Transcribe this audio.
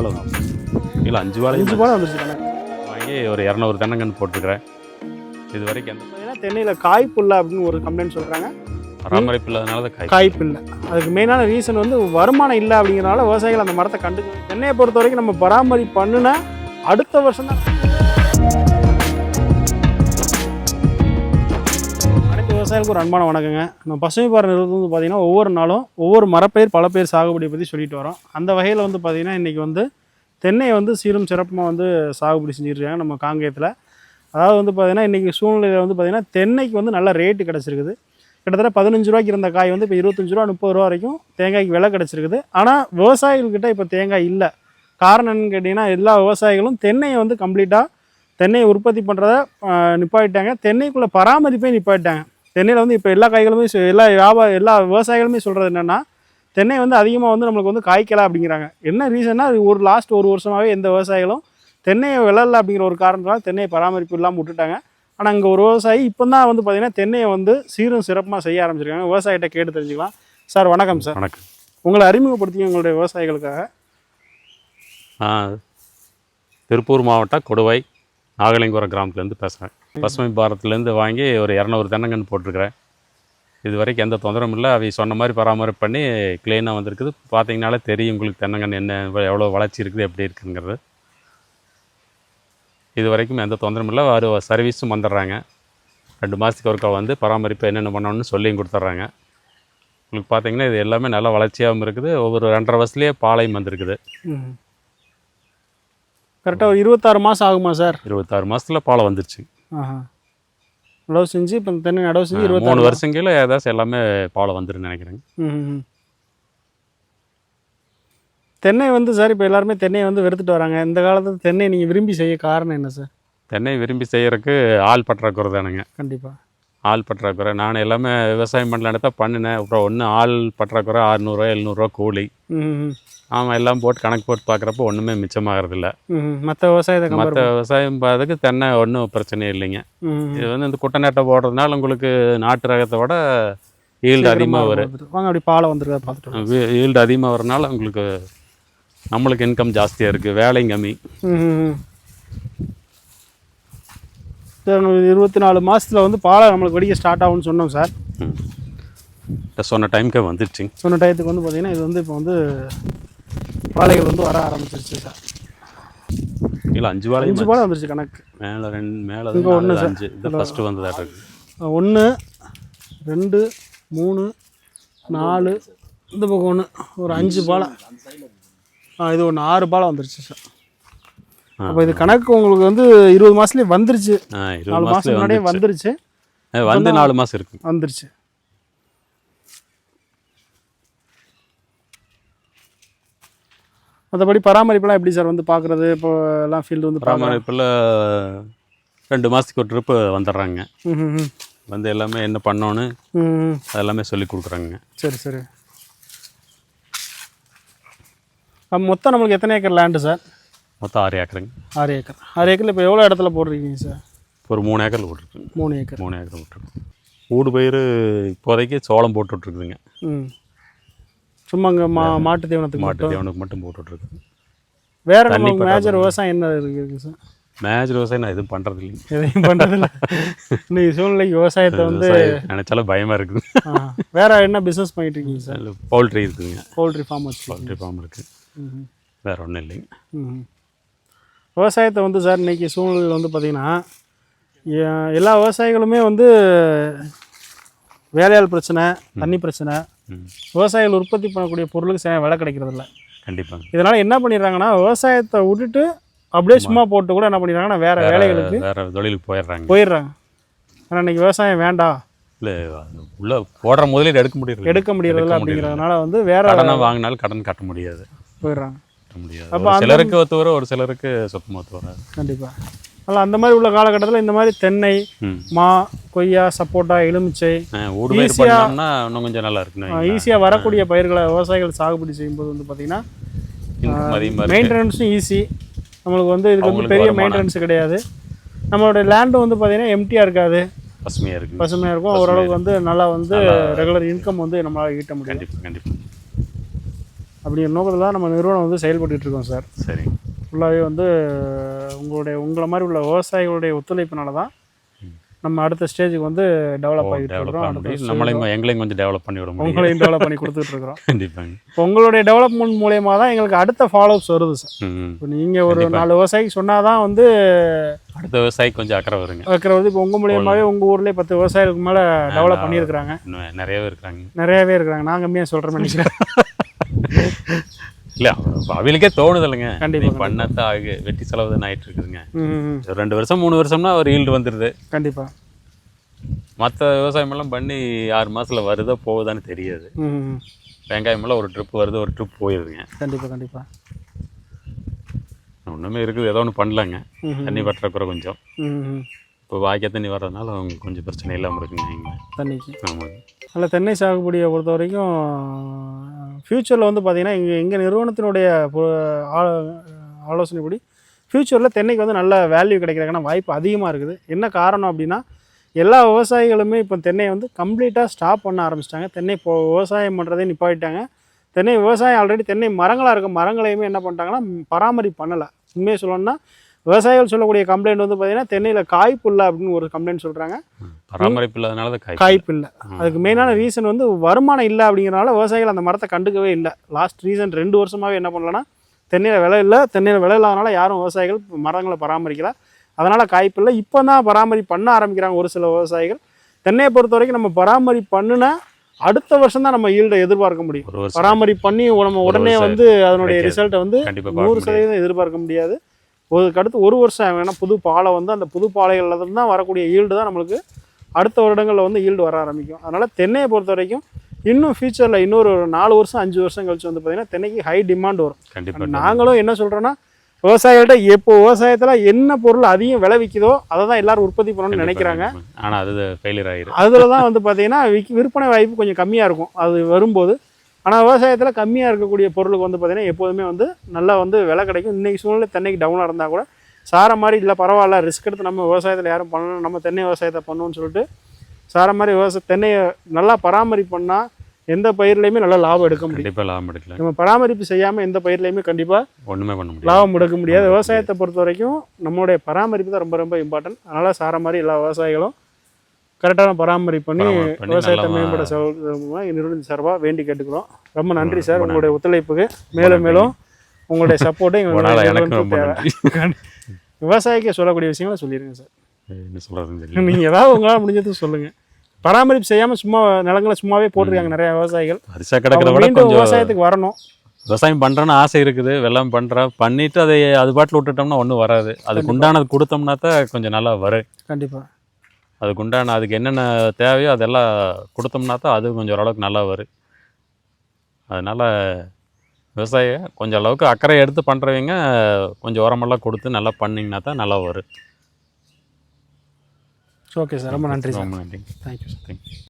வாழை தான் இல்லை அஞ்சு வாழை அஞ்சு பாலம் வந்துருச்சு வாங்கி ஒரு இரநூறு தென்னங்கன்று போட்டிருக்கிறேன் இது வரைக்கும் எந்த ஏன்னா தென்னையில் காய்ப்பு இல்லை அப்படின்னு ஒரு கம்ப்ளைண்ட் சொல்கிறாங்க பராமரிப்பு இல்லாதனால தான் காய் காய்ப்பு இல்லை அதுக்கு மெயினான ரீசன் வந்து வருமானம் இல்லை அப்படிங்கிறனால விவசாயிகள் அந்த மரத்தை கண்டுக்கணும் தென்னையை பொறுத்த வரைக்கும் நம்ம பராமரிப்பு பண்ணுனா அடுத்த வருஷம் தான் விவசாயிகளுக்கு ஒரு அன்பான வணக்கங்க. நம்ம பசுமை பாறை நிறுவனம் வந்து பார்த்திங்கன்னா ஒவ்வொரு நாளும் ஒவ்வொரு மரப்பயிர் பல பேர் சாகுபடியை பற்றி சொல்லிட்டு வரோம். அந்த வகையில் வந்து பார்த்திங்கன்னா இன்றைக்கி வந்து தென்னையை வந்து சீரும் சிறப்புமாக வந்து சாகுபடி செஞ்சுருக்காங்க நம்ம காங்கேயத்தில். அதாவது வந்து பார்த்திங்கன்னா இன்றைக்கி சூழ்நிலையில் வந்து பார்த்திங்கன்னா தென்னைக்கு வந்து நல்ல ரேட்டு கிடச்சிருக்குது. கிட்டத்தட்ட பதினஞ்சு ரூபாய்க்கு இருந்த காய் வந்து இப்போ இருபத்தஞ்சு ரூபா முப்பது ரூபா வரைக்கும் தேங்காய்க்கு விலை கிடச்சிருக்குது. ஆனால் விவசாயிகள்கிட்ட இப்போ தேங்காய் இல்லை. காரணம் என்னன்னு கேட்டிங்கன்னா எல்லா விவசாயிகளும் தென்னையை வந்து கம்ப்ளீட்டாக தென்னையை உற்பத்தி பண்ணுறத நிப்பாட்டிட்டாங்க. தென்னைக்குள்ளே பராமரிப்பே நிப்பாட்டிட்டாங்க. தென்னையில் வந்து இப்போ எல்லா காய்களுமே எல்லா வியாபார எல்லா விவசாயிகளுமே சொல்கிறது என்னென்னா தென்னை வந்து அதிகமாக வந்து நம்மளுக்கு வந்து காய்க்கல அப்படிங்கிறாங்க. என்ன ரீசன்னா அது ஒரு லாஸ்ட் ஒரு வருஷமாகவே எந்த விவசாயிகளும் தென்னையை விளல அப்படிங்கிற ஒரு காரணத்தால் தென்னையை பராமரிப்பு இல்லாமல் விட்டுட்டாங்க. ஆனால் இங்கே ஒரு விவசாயி இப்போ தான் வந்து பார்த்திங்கன்னா தென்னையை வந்து சீரும் சிறப்புமாக செய்ய ஆரம்பிச்சிருக்காங்க. விவசாயிகிட்ட கேட்டு தெரிஞ்சுக்கலாம். சார் வணக்கம் சார். வணக்கம். உங்களை அறிமுகப்படுத்தி உங்களுடைய விவசாயிகளுக்காக. திருப்பூர் மாவட்டம் கொடுவை நாகலிங்குரம் கிராமத்துலேருந்து பேசுகிறேன் பசுமை பாரத்லேருந்து வாங்கி ஒரு இரநூறு தென்னங்கன்று போட்டிருக்கிறேன். இது வரைக்கும் எந்த தொந்தரவும் இல்லை. அவை சொன்ன மாதிரி பராமரிப்பு பண்ணி க்ளீனாக வந்திருக்குது. பார்த்தீங்கனாலே தெரியும் உங்களுக்கு தென்னங்கன்று என்ன எவ்வளோ வளர்ச்சி இருக்குது எப்படி இருக்குங்கிறது. இது வரைக்கும் எந்த தொந்தரவும் இல்லை. ஒரு சர்வீஸும் வந்துடுறாங்க. ரெண்டு மாதத்துக்கு ஒருக்கா வந்து பராமரிப்பு என்னென்ன பண்ணணும்னு சொல்லியும் கொடுத்துட்றாங்க. உங்களுக்கு பார்த்தீங்கன்னா இது எல்லாமே நல்ல வளர்ச்சியாகவும் இருக்குது. ஒவ்வொரு ரெண்டரை வருஷத்துலேயே பாலையும் வந்திருக்குது. கரெக்டாக ஒரு இருபத்தாறு மாதம் ஆகுமா சார்? இருபத்தாறு மாதத்தில் பாலை வந்துருச்சு. நடவு செஞ்சு இப்போ தென்னை நடவு செஞ்சு மூணு இருபத்தாறு வருஷம் கீழே ஏதாச்சும் எல்லாமே பாலை வந்துருன்னு நினைக்கிறேங்க. தென்னை வந்து சார் இப்போ எல்லாருமே தென்னையை வந்து வெறுத்துட்டு வராங்க. இந்த காலத்தில் தென்னை நீங்கள் விரும்பி செய்ய காரணம் என்ன சார்? தென்னை விரும்பி செய்யறதுக்கு ஆள் பற்றாக்குறை தானுங்க. கண்டிப்பாக ஆள் பற்றாக்குறை. நான் எல்லாமே விவசாயம் பண்ணலான்னு தான் பண்ணினேன். அப்புறம் ஒன்று ஆள் பற்றாக்குறை அறுநூறுவா எழுநூறுவா கூலி. ஆமாம் எல்லாம் போட்டு கணக்கு போட்டு பார்க்குறப்ப ஒன்றுமே மிச்சமாகறதில்ல. மற்ற விவசாயத்தை மற்ற விவசாயம் பார்த்துக்கு தென்னை ஒன்றும் பிரச்சனை இல்லைங்க. இது வந்து இந்த குட்டநட்டை போடுறதுனால உங்களுக்கு நாட்டு ரகத்தை விட ஈல்டு அதிகமாக வரும். அப்படி பாலை வந்துருக்கா பார்த்துட்டு ஈல்டு அதிகமாக வரனால உங்களுக்கு நம்மளுக்கு இன்கம் ஜாஸ்தியாக இருக்குது வேலையும் கம்மி. இருபத்தி நாலு மாதத்தில் வந்து பாலை நம்மளுக்கு வெடிக்க ஸ்டார்ட் ஆகும்னு சொன்னோம் சார். சொன்ன டைமுக்கே வந்துடுச்சுங்க சொன்ன டயத்துக்கு வந்து பார்த்தீங்கன்னா இது வந்து இப்போ வந்து பாலைகள் வந்து வர ஆரம்பிச்சிருச்சு சார். இல்லை அஞ்சு வாழை அஞ்சு பாலை வந்துருச்சு கணக்கு. மேலே ரெண்டு மேலே இங்க சார். அஞ்சு. இது ஃபஸ்ட்டு வந்ததாட்ட இருக்கு. ஒன்று ரெண்டு மூணு நாலு. இந்த பக்கம் ஒன்று ஒரு அஞ்சு பாலை. ஆ இது ஒன்று ஆறு பாலை வந்துருச்சு சார். அப்போ இது கணக்கு உங்களுக்கு வந்து இருபது மாதத்துலேயே வந்துருச்சு. நாலு மாதத்துல முன்னாடியே வந்துருச்சு. வந்து நாலு மாதம் இருக்கு. வந்துருச்சு. மற்றபடி பராமரிப்புலாம் எப்படி சார் வந்து பார்க்குறது இப்போ எல்லாம் ஃபீல்டு வந்து பராமரிப்பில் ரெண்டு மாதத்துக்கு ஒரு ட்ரிப்பு வந்துடுறாங்க. வந்து எல்லாமே என்ன பண்ணோன்னு ம் ம் அதெல்லாமே சொல்லி கொடுக்குறாங்க. சரி சரி. மொத்தம் நம்மளுக்கு எத்தனை ஏக்கர் லேண்டு சார்? மொத்தம் ஆறு ஏக்கருங்க. ஆறு ஏக்கர். ஆறு ஏக்கரில் இப்போ எவ்வளோ இடத்துல போடுறீங்க சார்? ஒரு மூணு ஏக்கர் விட்ருக்குங்க மூணு ஏக்கர். மூணு ஏக்கர் விட்ருக்கோம் ஊடு பயிர் இப்போதைக்கு சோளம் போட்டுட்ருக்குதுங்க. ம். சும்மா இங்கே மா மாட்டு தீவனத்துக்கு மாட்டு மட்டும்? தீவனுக்கு மட்டும் போட்டுட்ருக்கு வேற நம்ம. மேஜர் விவசாயம் என்ன இருக்குது சார்? மேஜர் விவசாயம் நான் எதுவும் பண்ணுறது இல்லைங்க எதையும் பண்ணுறதில்ல இன்னைக்கு சூழ்நிலைக்கு விவசாயத்தை வந்து நினைச்சாலும் பயமாக இருக்குது. வேற என்ன பிஸ்னஸ் பண்ணிட்டு இருக்கீங்க சார்? பவுல்ட்ரி இருக்குதுங்க. பவுல்ட்ரி ஃபார்ம் வச்சு பவுல்ட்ரி ஃபார்ம் இருக்குது ம் வேற ஒன்றும் இல்லைங்க. ம். விவசாயத்தை வந்து சார் இன்னைக்கு சூழ்நிலை வந்து பார்த்திங்கன்னா எல்லா விவசாயிகளுமே வந்து வேலையாள் பிரச்சனை தண்ணி பிரச்சனை விவசாயிகள் உற்பத்தி பண்ணக்கூடிய பொருளுக்கு சரியான விலை கிடைக்கிறதில்ல கண்டிப்பாங்க. இதனால் என்ன பண்ணிடுறாங்கன்னா விவசாயத்தை விட்டுட்டு அப்படியே சும்மா போட்டு கூட என்ன பண்ணிடுறாங்கன்னா வேற வேலைகளுக்கு வேற தொழிலுக்கு போயிடுறாங்க. போயிடுறாங்க. ஆனால் இன்னைக்கு விவசாயம் வேண்டாம் இல்லை உள்ள போடுற முதலீடு எடுக்க முடியல எடுக்க முடியறதில்ல அப்படிங்கிறதுனால வந்து வேற கடனை வாங்கினாலும் கடன் கட்ட முடியாது. போயிடுறாங்க. முடியாது. அப்ப சிலருக்கு ஒத்து வரும் ஒரு சிலருக்கு சுத்தமாக ஒத்து வராது கண்டிப்பாக அதனால் அந்த மாதிரி உள்ள காலகட்டத்தில் இந்த மாதிரி தென்னை ம். கொய்யா சப்போட்டா எலுமிச்சை பண்ணோம்னா இன்னும் கொஞ்சம் நல்லா இருக்குன்னு ஈஸியாக வரக்கூடிய பயிர்களை விவசாயிகள் சாகுபடி செய்யும்போது வந்து பார்த்திங்கன்னா இருக்கு மெயின்டெனன்ஸும் ஈஸி நம்மளுக்கு வந்து இதுக்கு வந்து பெரிய. மெயின்டெனன்ஸ் கிடையாது. நம்மளோட லேண்டும் வந்து பார்த்திங்கன்னா எம்டியாக இருக்காது. பசுமையாக இருக்கு. பசுமையாக இருக்கும். ஓரளவுக்கு வந்து நல்லா வந்து ரெகுலர் இன்கம் வந்து நம்மளால் ஈட்ட முடியும். கண்டிப்பாக கண்டிப்பாக அப்படிங்கிற நோக்கத்தில் தான் நம்ம நிறுவனம் வந்து செயல்பட்டுட்டு இருக்கோம் சார். சரி. ஃபுல்லாகவே வந்து உங்களுடைய உங்களை மாதிரி உள்ள விவசாயிகளுடைய ஒத்துழைப்பினால தான் நம்ம அடுத்த ஸ்டேஜுக்கு வந்து டெவலப் ஆகிட்டு இருக்கிறோம். நம்மளையும் எங்களையும் கொஞ்சம் டெவலப் பண்ணி விட உங்களையும் டெவலப் பண்ணி கொடுத்துட்டு இருக்கிறோம். கண்டிப்பாங்க. இப்போ உங்களுடைய டெவலப்மெண்ட் மூலயமா தான் எங்களுக்கு அடுத்த ஃபாலோஅப்ஸ் வருது சார். இப்போ நீங்கள் ஒரு. நாலு விவசாயிக்கு சொன்னால் தான் வந்து அடுத்த விவசாயி கொஞ்சம் அக்கறை வருங்க. வைக்கிறது இப்போ உங்கள் மூலியமாகவே உங்கள் ஊர்லேயே பத்து விவசாயிகளுக்கு மேலே டெவலப் பண்ணியிருக்கிறாங்க. நிறையவே இருக்கிறாங்க. நிறையவே இருக்கிறாங்க. நான் கம்மியாக சொல்கிறேன் நினைக்கிறேன். இல்லை அவங்களுக்கே தோணுது இல்லைங்க. கண்டிப்பா, நீ பண்ணத்தான் ஆகு வெட்டி செலவு தான் ஆயிட்டு இருக்குதுங்க. ஒரு ரெண்டு வருஷம் மூணு வருஷம்னா ஒரு ஈல்டு வந்துடுது கண்டிப்பாக மற்ற விவசாயமெல்லாம் பண்ணி ஆறு மாசத்துல வருதோ போகுதான்னு தெரியாது. வெங்காயமெல்லாம் ஒரு ட்ரிப் வருது ஒரு ட்ரிப் போயிடுதுங்க கண்டிப்பாக கண்டிப்பாக ஒன்றுமே இருக்குது ஏதோ ஒன்று பண்ணலாங்க. தண்ணி பற்றாக்குறை கொஞ்சம். இப்போ வாய்க்கால் தண்ணி வர்றதுனால அவங்களுக்கு கொஞ்சம் பிரச்சனை இல்லாமல் இருக்குங்க. தண்ணிக்கு. ஆமாங்க. அதில் தென்னை சாகுபடியை பொறுத்த வரைக்கும் ஃப்யூச்சரில் வந்து பார்த்திங்கன்னா எங்கள் எங்கள் நிறுவனத்தினுடைய ஆலோசனைப்படி ஃப்யூச்சரில் தென்னைக்கு வந்து நல்ல வேல்யூ கிடைக்கிறதுக்கான வாய்ப்பு அதிகமாக இருக்குது. என்ன காரணம் அப்படின்னா எல்லா விவசாயிகளுமே இப்போ தென்னையை வந்து கம்ப்ளீட்டாக ஸ்டாப் பண்ண ஆரம்பிச்சிட்டாங்க. தென்னை இப்போ விவசாயம் பண்ணுறதே நிப்பாட்டிட்டாங்க. தென்னை விவசாயம் ஆல்ரெடி தென்னை மரங்களாக இருக்க மரங்களையுமே என்ன பண்ணிட்டாங்கன்னா பராமரிப்பு பண்ணலை. உண்மையை சொல்லணும்னா விவசாயிகள் சொல்லக்கூடிய கம்ப்ளைண்ட் வந்து பார்த்திங்கன்னா தென்னையில் காய்ப்பு இல்லை அப்படின்னு ஒரு கம்ப்ளைண்ட் சொல்கிறாங்க பராமரிப்பு இல்லாதனால தான் காய் காய்ப்பு இல்லை. அதுக்கு மெயினான ரீசன் வந்து வருமானம் இல்லை அப்படிங்கிறனால விவசாயிகள் அந்த மரத்தை கண்டுக்கவே இல்லை. லாஸ்ட் ரீசன் ரெண்டு வருஷமாகவே என்ன பண்ணலன்னா தென்னையில் விலை இல்லை. தென்னையில் விலை இல்லாதனால யாரும் விவசாயிகள் மரங்களை பராமரிக்கல. அதனால் காய்ப்பு இல்லை. இப்போ தான் பராமரிப்பு பண்ண ஆரம்பிக்கிறாங்க ஒரு சில விவசாயிகள். தென்னையை பொறுத்த வரைக்கும் நம்ம பராமரிப்பு பண்ணுனா அடுத்த வருஷம் தான் நம்ம ஈல்டை எதிர்பார்க்க முடியும். பராமரிப்பு பண்ணி நம்ம உடனே வந்து அதனுடைய. ரிசல்ட்டை வந்து நூறு சதவீதம் எதிர்பார்க்க முடியாது. அதுக்கு அடுத்து ஒரு வருஷம் ஏன்னா புது பாலை வந்து அந்த புது பாலைகள்ல இருந்து தான் வரக்கூடிய ஈல்டு தான் நம்மளுக்கு அடுத்த வருடங்களில் வந்து ஈல்டு வர ஆரம்பிக்கும். அதனால் தென்னையை பொறுத்த வரைக்கும் இன்னும் ஃபியூச்சரில் இன்னொரு ஒரு நாலு வருஷம் அஞ்சு வருஷம் கழிச்சு வந்து பார்த்திங்கன்னா தென்னைக்கு ஹை டிமாண்ட் வரும். கண்டிப்பாக நாங்களும் என்ன சொல்கிறோன்னா விவசாயிகள்கிட்ட எப்போ விவசாயத்தில் என்ன பொருள் அதிகம் விளைவிக்குதோ அதை தான் எல்லாரும் உற்பத்தி பண்ணணும்னு நினைக்கிறாங்க. ஆனால் அது ஃபெயிலியர் ஆயிரும். அதில் தான் வந்து பார்த்தீங்கன்னா விற்பனை வாய்ப்பு கொஞ்சம் கம்மியாக இருக்கும். அது வரும்போது ஆனால் விவசாயத்தில் கம்மியாக இருக்கக்கூடிய பொருளுக்கு வந்து பார்த்தீங்கன்னா எப்போதுமே வந்து நல்லா வந்து விலை கிடைக்கும். இன்றைக்கி சூழ்நிலை தென்னைக்கு டவுனாக இருந்தால் கூட சார மாதிரி இல்லை பரவாயில்ல ரிஸ்க் எடுத்து நம்ம விவசாயத்தில் யாரும் பண்ணணும் நம்ம தென்னை விவசாயத்தை பண்ணணும்னு சொல்லிட்டு சார மாதிரி விவசாய தென்னையை நல்லா பராமரிப்பு பண்ணால் எந்த பயிர்லையுமே நல்லா லாபம் எடுக்க முடியும். கண்டிப்பாக லாபம் எடுக்கல. நம்ம பராமரிப்பு செய்யாமல் எந்த பயிர்லையுமே கண்டிப்பாக ஒன்றுமே பண்ண முடியாது. லாபம் எடுக்க முடியாது. விவசாயத்தை பொறுத்த வரைக்கும் நம்மளுடைய பராமரிப்பு தான் ரொம்ப ரொம்ப இம்பார்ட்டன்ட் அதனால் சார மாதிரி எல்லா விவசாயிகளும் கரெக்டான பராமரிப்பு பண்ணி விவசாயத்தை மேம்பட நிறுவனம் சார்பாக வேண்டி கேட்டுக்கிறோம். ரொம்ப நன்றி சார். உங்களுடைய ஒத்துழைப்புக்கு மேலும் மேலும் உங்களுடைய சப்போர்ட்டை எங்களுக்கு விவசாயிக்கு சொல்லக்கூடிய விஷயங்களை சொல்லிடுங்க சார். நீங்கள் ஏதாவது உங்களால் முடிஞ்சது சொல்லுங்கள் பராமரிப்பு செய்யாமல் சும்மா நிலங்களை சும்மாவே போட்டிருக்காங்க நிறைய விவசாயிகள். விவசாயத்துக்கு வரணும். விவசாயம் பண்ணுறேன்னு ஆசை இருக்குது வெள்ளம் பண்ணுறேன் பண்ணிட்டு அதை அது பாட்டில் விட்டுட்டோம்னா ஒன்றும் வராது. அதுக்கு உண்டானது கொடுத்தோம்னா தான் கொஞ்சம் நல்லா வரும். கண்டிப்பாக அதுக்கு உண்டான அதுக்கு என்னென்ன தேவையோ அதெல்லாம் கொடுத்தோம்னா தான் அது கொஞ்சம் ஓரளவுக்கு நல்லா வரும் அதனால் விவசாயம் கொஞ்சம் அளவுக்கு அக்கறை எடுத்து பண்ணுறவங்க கொஞ்சம் உரமெல்லாம் கொடுத்து நல்லா பண்ணிங்கன்னா தான் நல்லா வரும் ஓகே சார். ரொம்ப நன்றி சார். ரொம்ப நன்றி. Thank you sir thank you